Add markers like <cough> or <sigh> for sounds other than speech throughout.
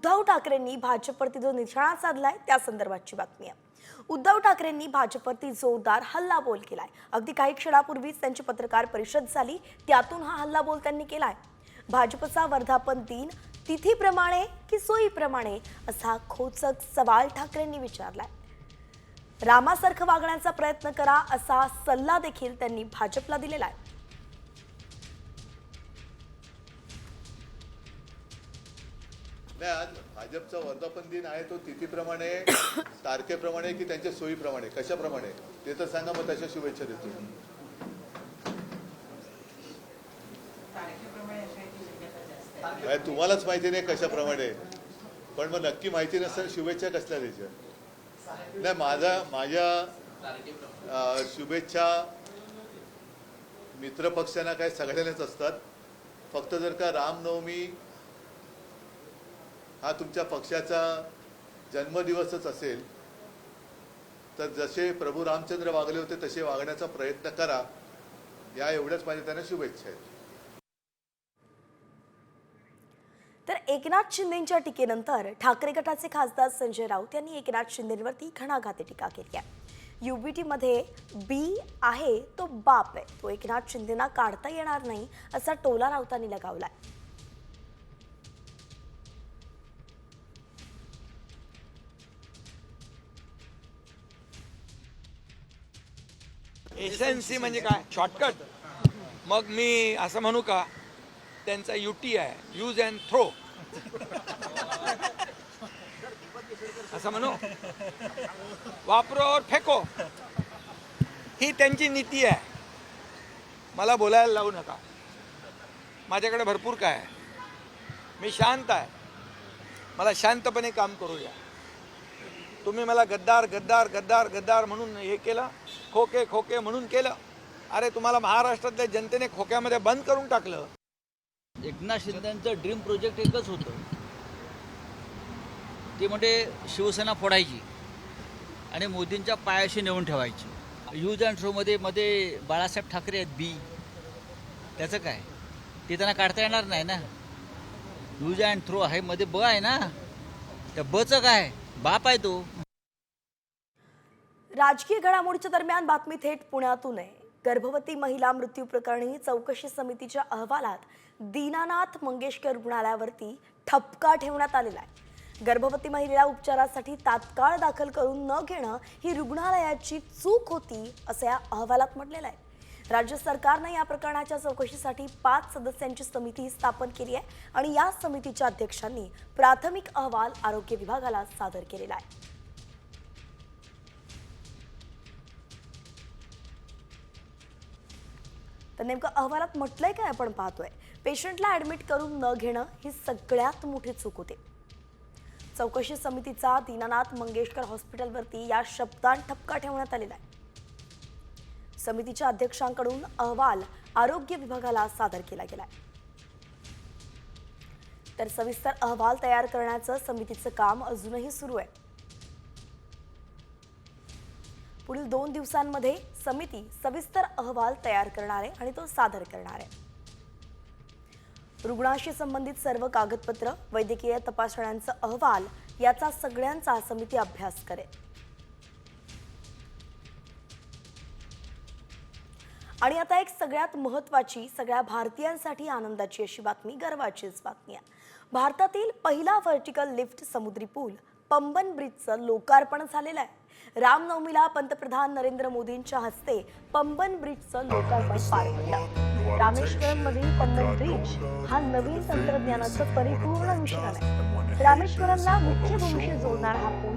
उद्धव ठाकरेंनी भाजपवरती जो निशाणा साधलाय त्या संदर्भातची बातमी आहे. उद्धव ठाकरेंनी भाजपवरती जोरदार हल्लाबोल केलाय. अगदी काही क्षणापूर्वीच त्यांची पत्रकार परिषद झाली त्यातून हा हल्लाबोल त्यांनी केलाय. भाजपचा वर्धापन दिन तिथीप्रमाणे की सोयीप्रमाणे असा खोचक सवाल ठाकरेंनी विचारलाय. रामासारखं वागण्याचा प्रयत्न करा असा सल्ला देखील त्यांनी भाजपला दिलेला आहे. नाही आज भाजपचा वर्धापन दिन आहे तो तिथीप्रमाणे <coughs> तारखेप्रमाणे की त्यांच्या सोयीप्रमाणे? कशाप्रमाणे? ते तर सांगा मग तशा शुभेच्छा देतो. काय तुम्हालाच माहिती नाही कशाप्रमाणे. पण मग नक्की माहिती नसताना शुभेच्छा कसल्या द्यायच्या? नाही माझा माझ्या शुभेच्छा मित्रपक्षांना काय सगळ्यांनाच असतात. फक्त जर का रामनवमी हा तुमच्या पक्षाचा जन्मदिवसच असेल तर जसे प्रभू रामचंद्र वागले होते तसे वागण्याचा प्रयत्न करा. या एवढ्याच माझ्या त्यांना शुभेच्छा आहेत. तर एकनाथ शिंदेच्या टीकेनंतर ठाकरे गटाचे खासदार संजय राऊत यांनी एकनाथ शिंदेवरती घणाघाती टीका केली आहे. युबीटीमध्ये बी आहे तो बाप आहे. तो एकनाथ शिंदेना काढता येणार नाही असा टोला राऊतांनी लगावलाय. एसएनसी म्हणजे काय? शॉर्टकट मग मी असं म्हणू का त्यांचा युटी आहे. यूज अँड थ्रो असं म्हणू? वापरो फेको. ही त्यांची नीती आहे. मला बोलायला लावू नका. माझ्याकडे भरपूर काय आहे. मी शांत आहे. मला शांतपणे काम करू द्या तुम्ही मला गद्दार गद्दार गद्दार गद्दार म्हणून हे केलं खोके खोके म्हणून केलं. अरे तुम्हाला महाराष्ट्रातल्या जनतेने खोक्यामध्ये बंद करून टाकलं. एकनाथ शिंदेचं ड्रीम प्रोजेक्ट एकच होतं. ते म्हणजे शिवसेना फोडायची आणि मोदींच्या पायाशी नेऊन ठेवायची. यूज अँड थ्रोमध्ये मध्ये बाळासाहेब ठाकरे आहेत बी. त्याचं काय? ते त्यांना काढता येणार नाही ना. यूज अँड थ्रो आहे मध्ये ब आहे ना. त्या बचं काय? बाप आहे तो. राजकीय घडामोडीच्या दरम्यान बातमी थेट पुण्यातून आहे. गर्भवती महिला मृत्यू प्रकरणी चौकशी समितीच्या अहवालात दीनानाथ मंगेशकर रुग्णालयावरती ठपका ठेवण्यात आलेला आहे. गर्भवती महिलेला उपचारासाठी तात्काळ दाखल करून न घेणं ही रुग्णालयाची चूक होती असं या अहवालात म्हटलेलं आहे. राज्य सरकारनं या प्रकरणाच्या चौकशीसाठी पाच सदस्यांची समिती स्थापन केली आहे आणि या समितीच्या अध्यक्षांनी प्राथमिक अहवाल आरोग्य विभागाला सादर केलेला आहे. तर नेमकं अहवालात म्हटलंय काय आपण पाहतोय. पेशंटला ऍडमिट करून न घेणं ही सगळ्यात मोठी चूक होते. चौकशी समितीचा दीनानाथ मंगेशकर हॉस्पिटलवरती या शब्दांत ठपका ठेवण्यात आलेला आहे. समितीच्या अध्यक्षांकडून अहवाल आरोग्य विभागाला सादर केला गेलाय. तर सविस्तर अहवाल तयार करण्याचं समितीचं काम अजूनही सुरू आहे. पुढील दोन दिवसांमध्ये समिती सविस्तर अहवाल तयार करणार आहे आणि तो सादर करणार आहे. रुग्णाशी संबंधित सर्व कागदपत्र वैद्यकीय तपासण्यांचा अहवाल याचा सगळ्यांचा समिती अभ्यास करेल. आणि आता एक सगळ्यात महत्वाची सगळ्या भारतीयांसाठी आनंदाची अशी बातमी गर्वाचीच बातमी आहे. भारतातील पहिला व्हर्टिकल लिफ्ट समुद्री पूल पंबन ब्रिजचं लोकार्पण झालेलं आहे. रामनवमीला पंतप्रधान नरेंद्र मोदींच्या हस्ते पंबन ब्रिजचं लोकार्पण पार पडलं. रामेश्वरम मधील पंबन ब्रिज हा नवीन तंत्रज्ञानाचं परिपूर्ण मिश्रण आहे. रामेश्वरमला मुख्य भूमीशी जोडणारा हा पूल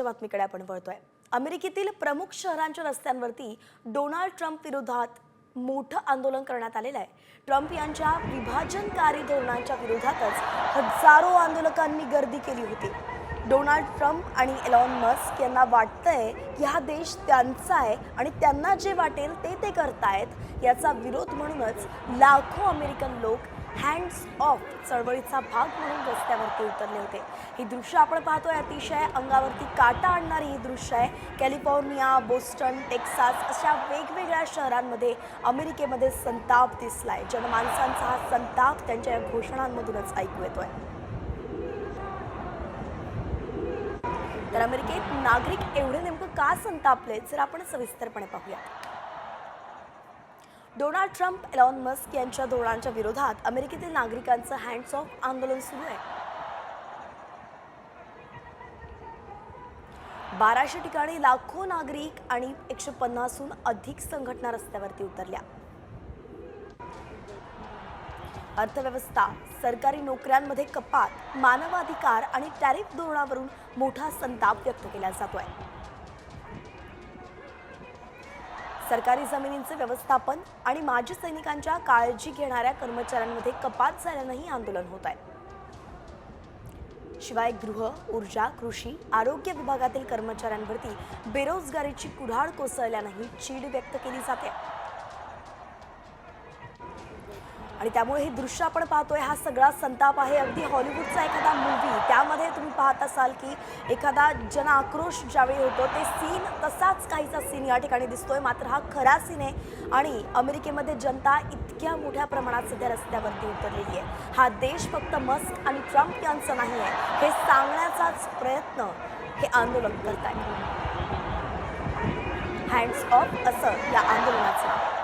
पुढच्या बातमीकडे आपण वळतोय. अमेरिकेतील प्रमुख शहरांच्या रस्त्यांवरती डोनाल्ड ट्रम्प विरोधात मोठं आंदोलन करण्यात आलेलं आहे. ट्रम्प यांच्या विभाजनकारी धोरणांच्या विरोधातच हजारो आंदोलकांनी गर्दी केली होती. डोनाल्ड ट्रम्प आणि एलॉन मस्क यांना वाटतंय की हा देश त्यांचा आहे आणि त्यांना जे वाटेल ते ते करतायत याचा विरोध म्हणूनच लाखो अमेरिकन लोक हँड्स ऑफ चळवळीचा भाग म्हणून रस्त्यावरती उतरले होते. ही दृश्य आपण पाहतोय. अतिशय अंगावरती काटा आणणारी ही दृश्य आहे. कॅलिफोर्निया बोस्टन टेक्सास अशा वेगवेगळ्या शहरांमध्ये अमेरिकेमध्ये संताप दिसलाय. जनमानसांचा हा संताप त्यांच्या या घोषणांमधूनच ऐकू येतोय. तर अमेरिकेत नागरिक एवढे नेमकं का संतापले जर आपण सविस्तरपणे पाहूया. डोनाल्ड ट्रम्प एलॉन मस्क यांच्या धोरणांच्या विरोधात अमेरिकेतील नागरिकांचं हँड्स ऑफ आंदोलन सुरू आहे. बाराशे ठिकाणी लाखो नागरिक आणि एकशे पन्नासहून अधिक संघटना रस्त्यावरती उतरल्या. अर्थव्यवस्था सरकारी नोकऱ्यांमध्ये कपात मानवाधिकार आणि टॅरिफ धोरणावरून मोठा संताप व्यक्त केला जातोय. सरकारी जमिनींचे व्यवस्थापन आणि माजी सैनिकांच्या काळजी घेणाऱ्या कर्मचाऱ्यांमध्ये कपात झाल्यानंही आंदोलन होत आहे. शिवाय गृह ऊर्जा कृषी आरोग्य विभागातील कर्मचाऱ्यांवरती बेरोजगारीची कुऱ्हाड कोसळल्यानंही चीड व्यक्त केली जाते. आणि त्यामुळे हे दृश्य आपण पाहतोय हा सगळा संताप आहे. अगदी हॉलिवूडचा एखादा मूवी त्यामध्ये तुम्ही पाहत असाल की एखादा जन आक्रोश ज्यावेळी होतो ते सीन तसाच काहीचा सीन या ठिकाणी दिसतोय. मात्र हा खरा सीन आहे आणि अमेरिकेमध्ये जनता इतक्या मोठ्या प्रमाणात सध्या रस्त्यावरती उतरलेली आहे. हा देश फक्त मस्क आणि ट्रम्प यांचं नाही आहे हे सांगण्याचाच प्रयत्न हे आंदोलन करत आहे हँड्स ऑफ असं या आंदोलनाचं नाव आहे.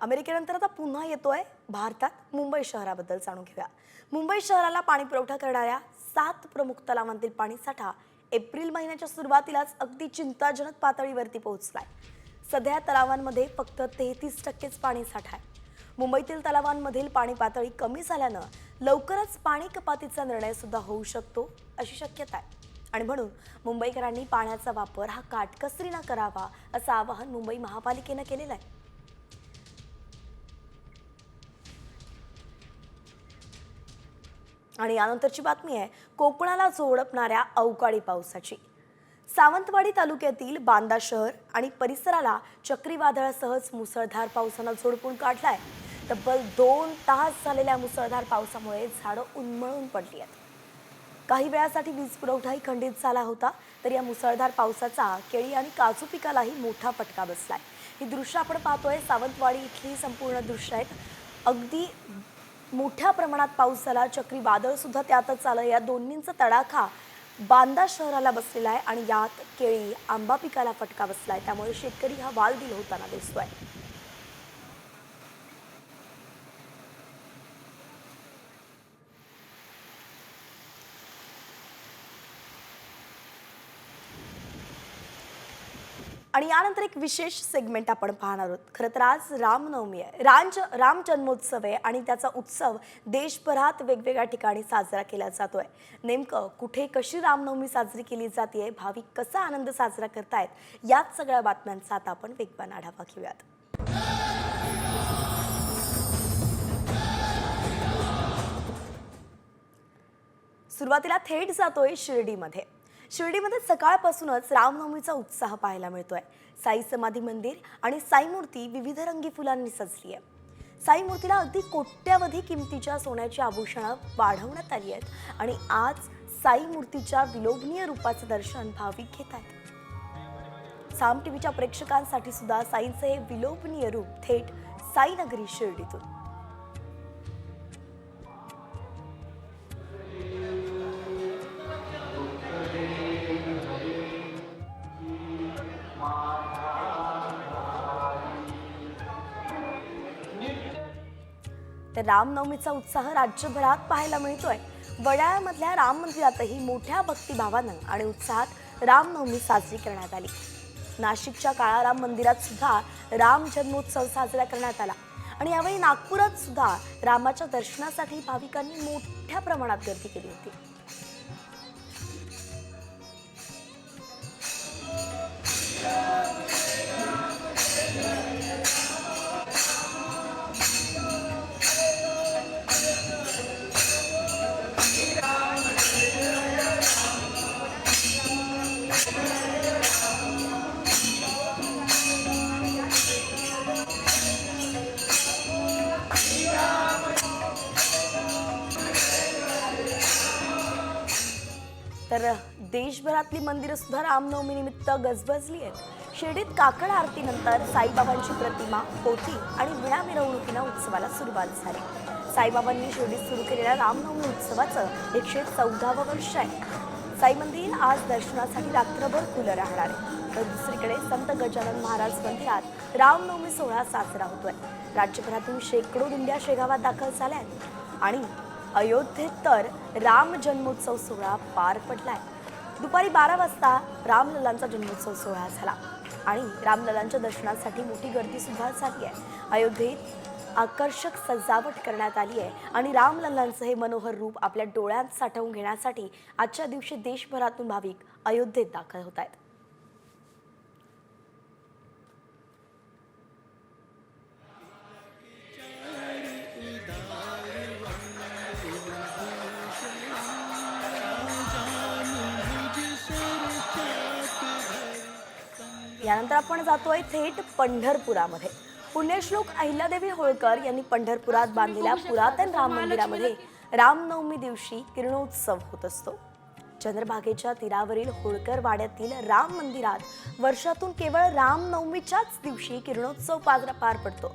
अमेरिकेनंतर आता पुन्हा येतोय भारतात मुंबई शहराबद्दल जाणून घेऊया. मुंबई शहराला पाणी पुरवठा करणाऱ्या सात प्रमुख तलावांतील पाणीसाठा एप्रिल महिन्याच्या सुरुवातीलाच अगदी चिंताजनक पातळीवरती पोहोचलाय. सध्या तलावांमध्ये फक्त तेहतीस टक्केच पाणी साठा आहे. मुंबईतील तलावांमधील पाणी पातळी कमी झाल्यानं लवकरच पाणी कपातीचा निर्णय सुद्धा होऊ शकतो अशी शक्यता आहे. आणि म्हणून मुंबईकरांनी पाण्याचा वापर हा काटकसरीनं करावा असं आवाहन मुंबई महापालिकेनं केलेलं आहे. आणि यानंतरची बातमी आहे कोकणाला जोडपणाऱ्या अवकाळी पावसाची. सावंतवाडी तालुक्यातील बांदा शहर आणि परिसराला चक्रीवादळासहच मुसळधार पावसानं झोडपून काढलाय. तब्बल दोन तास झालेल्या मुसळधार पावसामुळे झाडं उन्मळून पडली आहेत. काही वेळासाठी वीज पुरवठाही खंडित झाला होता तर या मुसळधार पावसाचा केळी आणि काजू पिकालाही मोठा फटका बसलाय. ही दृश्य आपण पाहतोय सावंतवाडी इथली संपूर्ण दृश्य आहेत. अगदी मोठ्या प्रमाणात पाऊस झाला. चक्रीवादळ सुद्धा त्यातच आलं. या दोन्हींचा तडाखा बांदा शहराला बसलेला आहे आणि यात केळी आंबा पिकाला फटका बसला आहे त्यामुळे शेतकरी हा वाल दिल होताना दिसतोय आणि यानंतर एक विशेष सेगमेंट आपण पाहणार आहोत. खरं तर आज रामनवमी आहे. राम राम जन्मोत्सव आहे आणि त्याचा उत्सव देशभरात वेगवेगळ्या ठिकाणी साजरा केला जातोय. नेमकं कुठे कशी रामनवमी साजरी केली जाते भाविक कसा आनंद साजरा करतायत याच सगळ्या बातम्यांचा आता आपण वेगवान आढावा घेऊयात. सुरुवातीला थेट जातोय शिर्डीमध्ये. शिर्डीमध्ये सकाळपासूनच रामनवमीचा उत्साह पाहायला मिळतोय. साई समाधी मंदिर आणि साई मूर्ती विविध रंगी फुलांनी सजली आहे. साई मूर्तीला अगदी कोट्यावधी किमतीच्या सोन्याची आभूषणं वाढवण्यात आली आहेत आणि आज साई मूर्तीच्या विलोभनीय रूपाचं दर्शन भाविक घेत आहेत. साम टीव्हीच्या प्रेक्षकांसाठी सुद्धा साईंचे हे विलोभनीय रूप थेट साईनगरी शिर्डीतून. तर रामनवमीचा उत्साह राज्यभरात पाहायला मिळतोय. वडाळ्यामधल्या राम मंदिरातही मोठ्या भक्तिभावानं आणि उत्साहात रामनवमी साजरी करण्यात आली. नाशिकच्या काळाराम मंदिरात सुद्धा राम जन्मोत्सव साजरा करण्यात आला. आणि यावेळी नागपुरात सुद्धा रामाच्या दर्शनासाठी भाविकांनी मोठ्या प्रमाणात गर्दी केली होती. तर देशभरातली मंदिरं सुद्धा रामनवमीनिमित्त गजबजली आहेत. शिर्डीत काकड आरतीनंतर साईबाबांची प्रतिमा पोथी आणि विणा मिरवणुकीनं उत्सवाला सुरुवात झाली. साईबाबांनी शिर्डीत सुरू केलेल्या रामनवमी उत्सवाचं एकशे चौदावं वर्ष आहे. साई मंदिर आज दर्शनासाठी रात्रभर खुलं राहणार आहे. तर दुसरीकडे संत गजानन महाराज मंदिरात रामनवमी सोहळा साजरा होतोय. राज्यभरातून शेकडो दिंड्या शेगावात दाखल झाल्या आहेत आणि अयोध्येत तर राम जन्मोत्सव सोहळा पार पडलाय. दुपारी बारा वाजता रामललांचा जन्मोत्सव सोहळा झाला आणि रामललांच्या दर्शनासाठी मोठी गर्दी सुद्धा झाली आहे. अयोध्येत आकर्षक सजावट करण्यात आली आहे आणि रामलल्लांचं हे मनोहर रूप आपल्या डोळ्यात साठवून घेण्यासाठी आजच्या दिवशी देशभरातून भाविक अयोध्येत दाखल होत आहेत. यानंतर आपण जातोय थेट पंढरपुरामध्ये. पुण्यश्लोक अहिल्यादेवी होळकर यांनी पंढरपुरात बांधलेल्या पुरातन राम मंदिरामध्ये रामनवमी दिवशी किरणोत्सव होत असतो. चंद्रभागेच्या तीरावरील होळकर वाड्यातील राम मंदिरात वर्षातून केवळ रामनवमीच्याच दिवशी किरणोत्सव पार पार पडतो.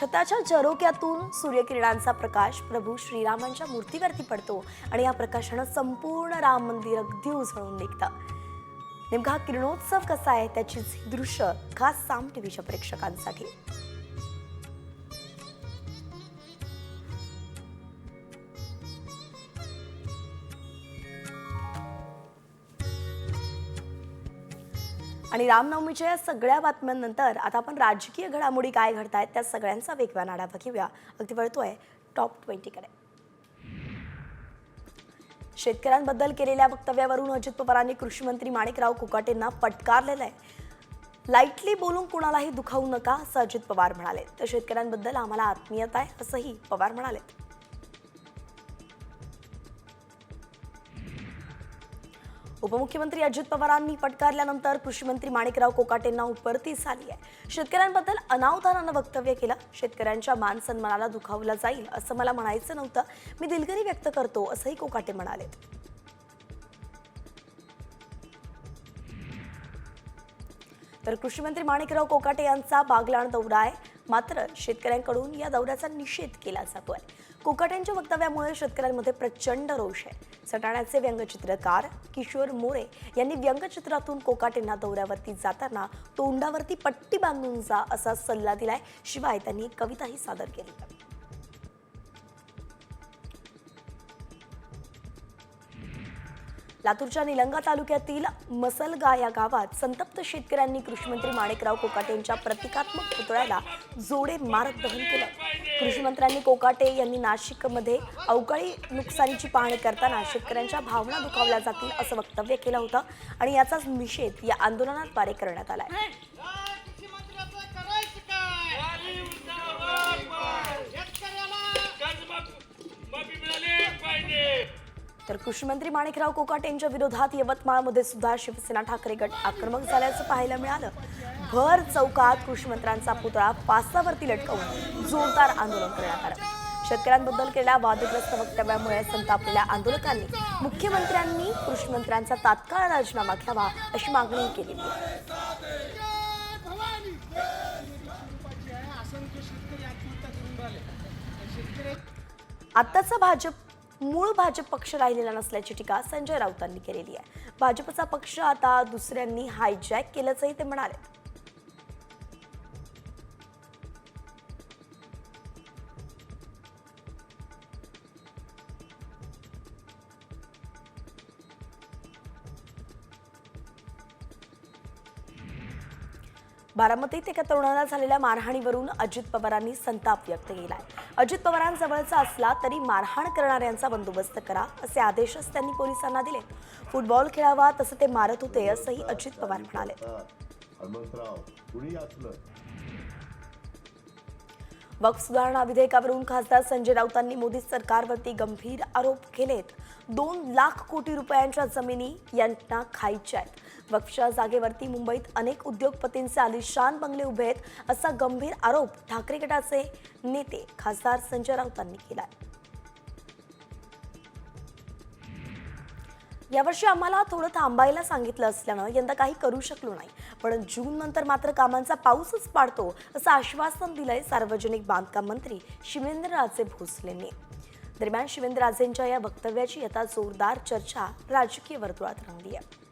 छताच्या जरोक्यातून सूर्यकिरणांचा प्रकाश प्रभू श्रीरामांच्या मूर्तीवरती पडतो आणि या प्रकाशानं संपूर्ण राम मंदिर अगदी उजळून निघतं. नेमका हा किरणोत्सव कसा आहे? त्याची दृश्य खास साम टीव्हीच्या प्रेक्षकांसाठी. आणि रामनवमीच्या या सगळ्या बातम्यांनंतर आता आपण राजकीय घडामोडी काय घडत आहेत त्या सगळ्यांचा वेगवान आढावा घेऊया. अगदी वळतोय. टॉप ट्वेंटीकडे. शेतकऱ्यांबद्दल केलेल्या वक्तव्यावरून अजित पवारांनी कृषी मंत्री माणिकराव कुकाटेंना फटकारलेलं आहे. लाईटली बोलून कुणालाही दुखावू नका असं अजित पवार म्हणाले. तर शेतकऱ्यांबद्दल आम्हाला आत्मीयता आहे असंही पवार म्हणाले. उपमुख्यमंत्री अजित पवारांनी फटकारल्यानंतर कृषीमंत्री माणिकराव कोकाटेंना उपरतीच झाली आहे. शेतकऱ्यांबद्दल अनावधानानं वक्तव्य केलं. शेतकऱ्यांच्या मान सन्मानाला दुखावलं जाईल असं मला म्हणायचं नव्हतं. मी दिलगिरी व्यक्त करतो असंही कोकाटे म्हणाले. तर कृषीमंत्री माणिकराव कोकाटे यांचा बागलाण दौरा आहे. मात्र शेतकऱ्यांकडून या दौऱ्याचा निषेध केला जातोय. कोकाट्यांच्या वक्तव्यामुळे शेतकऱ्यांमध्ये प्रचंड रोष आहे. सटाण्याचे व्यंगचित्रकार किशोर मोरे यांनी व्यंगचित्रातून कोकाटेंना दौऱ्यावरती जाताना तोंडावरती पट्टी बांधून जा असा सल्ला दिलाय. शिवाय त्यांनी कविताही सादर केली. लातूरच्या निलंगा तालुक्यातील मसलगा या गावात संतप्त शेतकऱ्यांनी कृषीमंत्री माणिकराव कोकाटे यांच्या प्रतिकात्मक पुतळ्याला जोडे मारत दहन केलं. कृषीमंत्र्यांनी कोकाटे यांनी नाशिकमध्ये अवकाळी नुकसानीची पाहणी करताना शेतकऱ्यांच्या भावना दुखावल्या जातील असं वक्तव्य केलं होतं आणि याचाच निषेध या आंदोलनाद्वारे करण्यात आला तर कृषीमंत्री माणिकराव कोकाट यांच्या विरोधात यवतमाळमध्ये सुद्धा शिवसेना ठाकरे गट आक्रमक झाल्याचं पाहायला मिळालं. भर चौकात कृषीमंत्र्यांचा पुतळा पासावरती लटकवून जोरदार आंदोलन करण्यात आलं. शेतकऱ्यांबद्दल केलेल्या वादग्रस्त वक्तव्यामुळे संतापलेल्या आंदोलकांनी मुख्यमंत्र्यांनी कृषीमंत्र्यांचा तात्काळ राजीनामा घ्यावा अशी मागणी केली. आहे आत्ताचा भाजप मूळ भाजप पक्ष राहिलेला नसल्याची टीका संजय राऊतांनी केलेली आहे. भाजपचा पक्ष आता दुसऱ्यांनी हायजॅक केल्याचंही ते म्हणाले. बारामतीत एका तरुणाला झालेल्या मारहाणीवरून अजित पवारांनी संताप व्यक्त केला आहे अजित पवारांजवळचा असला तरी मारहाण करणाऱ्यांचा बंदोबस्त करा असे आदेशच त्यांनी पोलिसांना दिले. फुटबॉल खेळावा तसं ते मारत होते असंही अजित पवार म्हणाले. वक्फ सुधारणा विधेयकावरून खासदार संजय राऊतांनी मोदी सरकारवरती गंभीर आरोप केलेत. दोन लाख कोटी रुपयांच्या जमिनी यांना खायच्या आहेत. वक्फच्या जागेवरती मुंबईत अनेक उद्योगपतींचे आलिशान बंगले उभे आहेत असा गंभीर आरोप ठाकरे गटाचे नेते खासदार संजय राऊतांनी केला यावर्षी आम्हाला थोडं थांबायला सांगितलं असल्यानं यंदा काही करू शकलो नाही. पण जून नंतर मात्र कामांचा पाऊसच पाडतो असं आश्वासन दिलंय सार्वजनिक बांधकाम मंत्री शिवेंद्रराजे भोसलेंनी. दरम्यान शिवेंद्रराजेंच्या या वक्तव्याची आता जोरदार चर्चा राजकीय वर्तुळात रंगली आहे.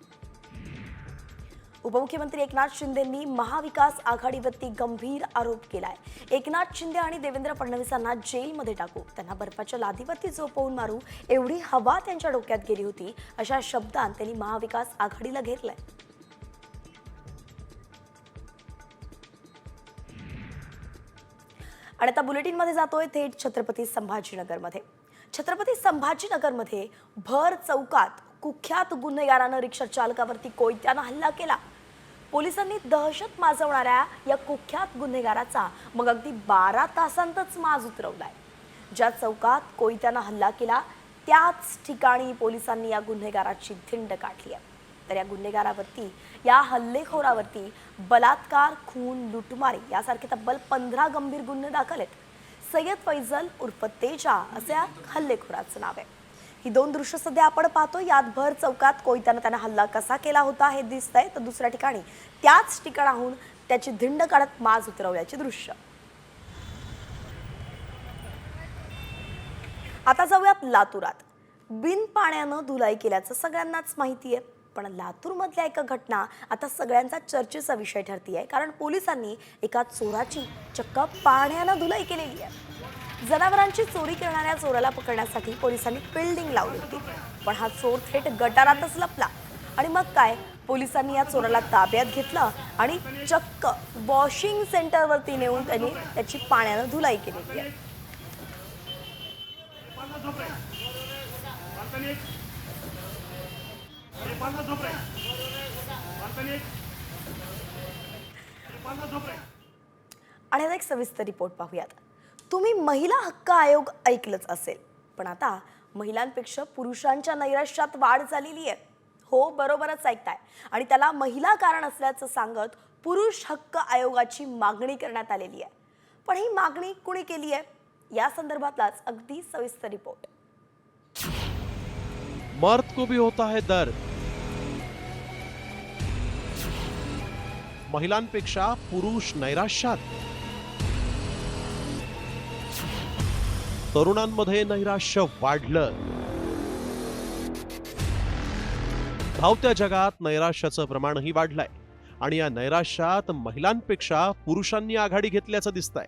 उपमुख्यमंत्री एकनाथ शिंदेंनी महाविकास आघाडीवरती गंभीर आरोप केलाय. एकनाथ शिंदे आणि देवेंद्र फडणवीसांना जेलमध्ये टाकू. त्यांना बर्फाच्या लादीवरती झोपवून मारू. एवढी हवा त्यांच्या डोक्यात गेली होती. अशा शब्दांत त्यांनी महाविकास आघाडीला घेरलंय आणि आता बुलेटिनमध्ये जातोय थेट छत्रपती संभाजीनगरमध्ये. छत्रपती संभाजीनगरमध्ये भर चौकात कुख्यात गुन्हेगारानं रिक्षा चालकावरती कोयत्यानं हल्ला केला. पोलिसांनी दहशत माजवणाऱ्या या कुख्यात गुन्हेगाराचा मग अगदी बारा तासांतच माज उतरवलाय. ज्या चौकात कोयत्यानं हल्ला केला त्याच ठिकाणी पोलिसांनी या गुन्हेगाराची धिंड काढली आहे. तर या गुन्हेगारावरती या हल्लेखोरावरती बलात्कार खून लुटमारी यासारखे तब्बल पंधरा गंभीर गुन्हे दाखल आहेत. सय्यद फैजल उर्फ तेजा असे या हल्लेखोराचं नाव आहे. ही दोन दृश्य सध्या आपण पाहतो यात भर चौकात कोयत्यानं त्यानं हल्ला कसा केला होता हे दिसतंय. तर दुसऱ्या ठिकाणी त्याच ठिकाणाहून त्याची धिंड काढत माज उतरवल्याचे दृश्य. आता जाऊयात लातूरात. बिन पाण्यानं धुलाई केल्याचं सगळ्यांनाच माहिती आहे. पण लातूरमधल्या एका घटना आता सगळ्यांचा चर्चेचा विषय ठरतीये. कारण पोलिसांनी एका चोराची चक्क पाण्यानं धुलाई केलेली आहे. जनावरांची चोरी करणाऱ्या चोराला पकडण्यासाठी पोलिसांनी फिल्डिंग लावली होती. पण हा चोर थेट गटारातच लपला. आणि मग काय? पोलिसांनी या चोराला ताब्यात घेतलं आणि चक्क वॉशिंग सेंटरवरती नेऊन त्यांनी त्याची पाण्यानं धुलाई केलेली आहे. आणि आता एक सविस्तर रिपोर्ट पाहूयात. तुम्ही महिला हक्क आयोग ऐकलंच असेल. पण आता महिलांपेक्षा पुरुषांच्या नैराश्यात वाढ झालेली आहे. हो बरोबरच ऐकताय. आणि त्याला महिला कारण असल्याचं सांगत पुरुष हक्क आयोगाची मागणी करण्यात आलेली आहे. पण ही मागणी कुणी केली आहे? या संदर्भातलाच अगदी सविस्तर रिपोर्ट. मर्द को भी होता है दर्द महिलांपेक्षा पुरुष नैराश्यात. तरुणांमध्ये नैराश्य वाढलं. धावत्या जगात नैराश्याचं प्रमाणही वाढलंय. आणि या नैराश्यात महिलांपेक्षा पुरुषांनी आघाडी घेतल्याचं दिसतंय.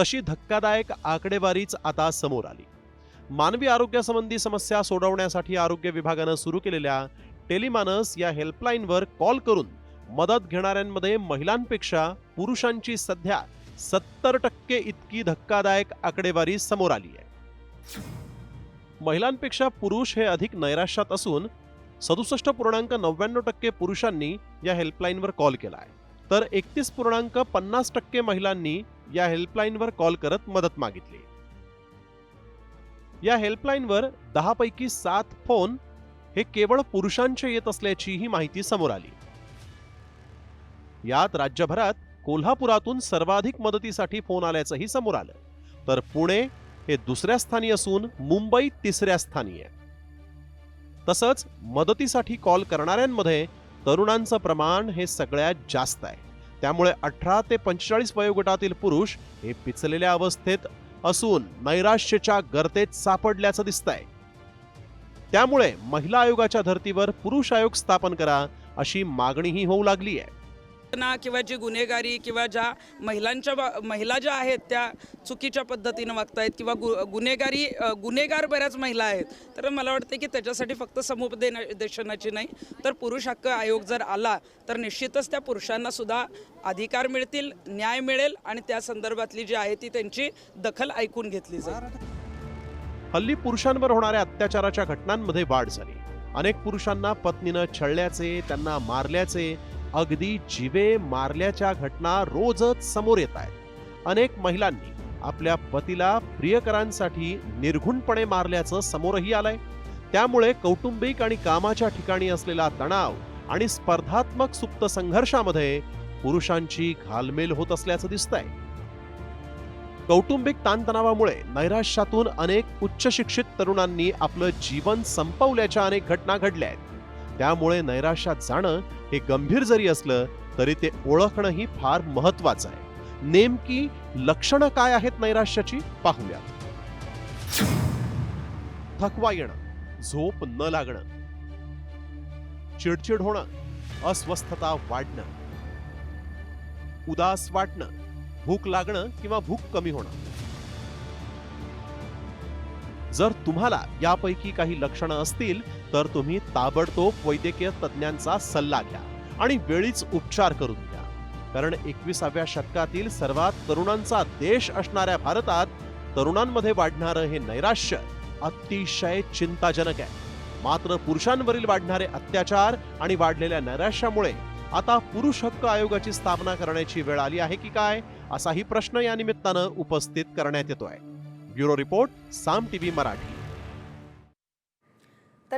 तशी धक्कादायक आकडेवारीच आता समोर आली. मानवी आरोग्यासंबंधी समस्या सोडवण्यासाठी आरोग्य विभागानं सुरू केलेल्या टेलिमानस या हेल्पलाईनवर कॉल करून मदत घेणाऱ्यांमध्ये महिलांपेक्षा पुरुषांची सध्या सत्तर टक्के इतकी धक्कादायक आकडेवारी समोर आली आहे. महिलांपेक्षा पुरुष हे अधिक नैराश्यात असून सदुसष्ट पूर्णांक नव्याण्णव टक्के पुरुषांनी या हेल्पलाईनवर कॉल केला आहे. तर एकतीस पूर्णांक पन्नास टक्के महिलांनी या हेल्पलाईनवर कॉल करत मदत मागितली या हेल्पलाईनवर दहा पैकी सात फोन हे केवळ पुरुषांचे येत असल्याची ही माहिती समोर आली. यात राज्यभरात कोल्हापुरातून सर्वाधिक मदतीसाठी फोन आल्याचंही समोर आलं. तर पुणे हे दुसऱ्या स्थानी असून मुंबई तिसऱ्या स्थानी आहे. तसंच मदतीसाठी कॉल करणाऱ्यांमध्ये तरुणांचं प्रमाण हे सगळ्यात जास्त आहे. त्यामुळे अठरा ते पंचेचाळीस वयोगटातील पुरुष हे पिचलेल्या अवस्थेत असून नैराश्यच्या गर्तेत सापडल्याचं दिसतंय. त्यामुळे महिला आयोगाच्या धर्तीवर पुरुष आयोग स्थापन करा अशी मागणीही होऊ लागली आहे घटना किंवा जी गुन्हेगारी किंवा ज्या महिलांच्या महिला ज्या आहेत त्या चुकीच्या पद्धतीनं वागतायत किंवा गु गुन्हेगारी गुन्हेगार बऱ्याच महिला आहेत तर मला वाटते की त्याच्यासाठी फक्त समुपदेशनाची नाही तर पुरुष हक्क आयोग जर आला तर निश्चितच त्या पुरुषांना सुद्धा अधिकार मिळतील न्याय मिळेल आणि त्या संदर्भातली जी आहे ती त्यांची दखल ऐकून घेतली जाईल. हल्ली पुरुषांवर होणाऱ्या अत्याचाराच्या घटनांमध्ये वाढ झाली. अनेक पुरुषांना पत्नीनं छळल्याचे त्यांना मारल्याचे अगदी जिवे मारल्याच्या घटना रोजच समोर येत आहेत. अनेक महिलांनी आपल्या पतीला प्रियकरांसाठी निर्घुणपणे मारल्याचं समोरही आलंय. त्यामुळे कौटुंबिक आणि कामाच्या ठिकाणी असलेला तणाव आणि स्पर्धात्मक सुप्त संघर्षामध्ये पुरुषांची घालमेल होत असल्याचं दिसतंय. कौटुंबिक ताणतणावामुळे नैराश्यातून अनेक उच्च शिक्षित तरुणांनी आपलं जीवन संपवल्याच्या अनेक घटना घडल्या आहेत. त्यामुळे नैराश्यात जाणं हे गंभीर जरी असलं तरी ते ओळखणंही फार महत्वाचं आहे. नेमकी लक्षणं काय आहेत नैराश्याची? पाहूयात. थकवा येणं झोप न लागणं चिडचिड होणं अस्वस्थता वाढणं उदास वाटणं भूक लागणं किंवा भूक कमी होणं. जर तुम्हाला यापैकी काही लक्षणं असतील तर तुम्ही ताबडतोब वैद्यकीय तज्ज्ञांचा सल्ला घ्या आणि वेळीच उपचार करून घ्या. कारण एकविसाव्या शतकातील सर्वात तरुणांचा देश असणाऱ्या भारतात तरुणांमध्ये वाढणारं हे नैराश्य अतिशय चिंताजनक आहे. मात्र पुरुषांवरील वाढणारे अत्याचार आणि वाढलेल्या नैराश्यामुळे आता पुरुष हक्क आयोगाची स्थापना करण्याची वेळ आली आहे की काय असाही प्रश्न या निमित्तानं उपस्थित करण्यात येतोय. Bureau report Saam TV Marathi.